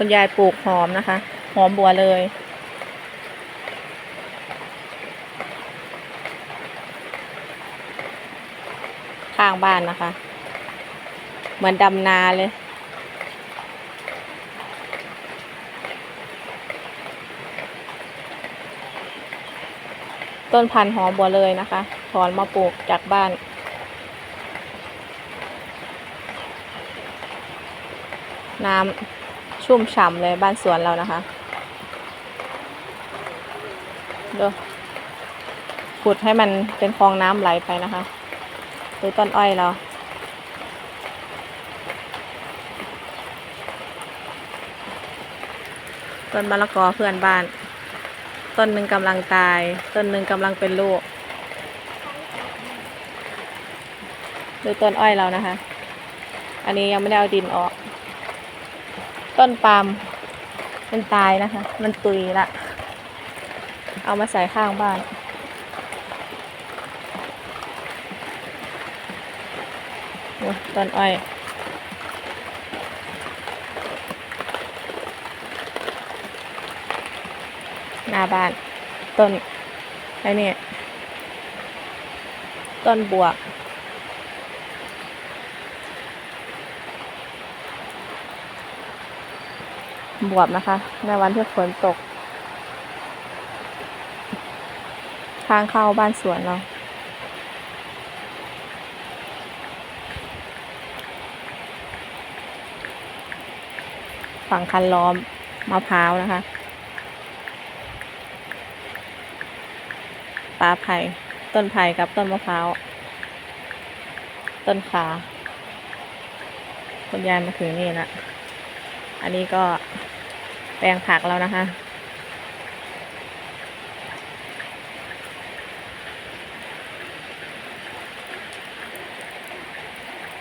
คุณยายปลูกหอมนะคะ หอมบัวเลย ข้างบ้านนะคะ เหมือนดำนาเลยต้นพันธุ์หอมบัวเลยนะคะ ถอนมาปลูกจากบ้าน น้ำ ชุ่มฉ่ำเลยบ้านสวนเรานะคะดูขุดให้มันเป็นคลองน้ำไหลไปนะคะดูต้นอ้อยเราต้นมะละกอเพื่อนบ้าน ต้นหนึ่งกำลังตาย ต้นหนึ่งกำลังเป็นลูกดูต้นอ้อยเรานะคะ อันนี้ยังไม่ได้เอาดินออก ต้นปาล์มมันตายนะคะ มันตุยละ เอามาใส่ข้างบ้าน โอ้ต้นอ้อยหน้าบ้าน ต้นไอ้นี่ต้นบวก บวบนะคะ ในวันที่ฝนตก ทางเข้าบ้านสวนเราฝั่งคันล้อมมะพร้าวนะคะปลาไผ่ต้นไผ่กับต้นมะพร้าว ต้นขาคุณยายมาถึงนี่ละอันนี้ก็ แปลงผักแล้วนะคะ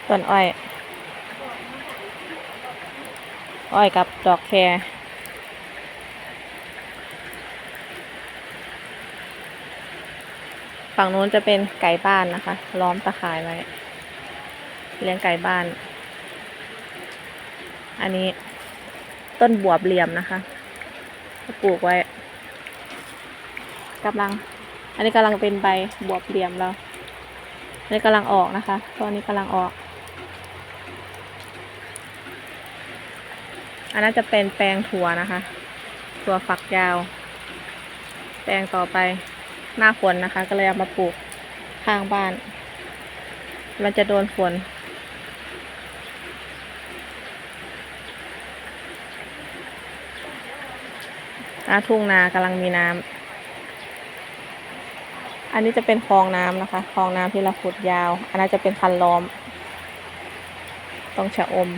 ต้นอ้อย อ้อยกับดอกแครฝั่งนู้นจะเป็นไก่บ้านนะคะ ล้อมตะข่ายไว้ เลี้ยงไก่บ้าน อันนี้ ต้นบวบเหลี่ยมนะคะปลูกไว้กำลัง อันนี้กำลังเป็นใบบวบเหลี่ยมแล้วอันนี้กำลังออกนะคะตอนนี้กำลังออก อันนั้นจะเป็นแปลงถั่วนะคะ ถั่วฝักยาว แปลงต่อไปหน้าฝนนะคะ ก็เลยเอามาปลูกข้างบ้าน มันจะโดนฝน นะทุ่งนากำลังมีน้ำอันนี้จะเป็นคลองน้ำนะคะคลองน้ำที่เราขุดยาว อันนั้นจะเป็นคันล้อม ต้องชะอม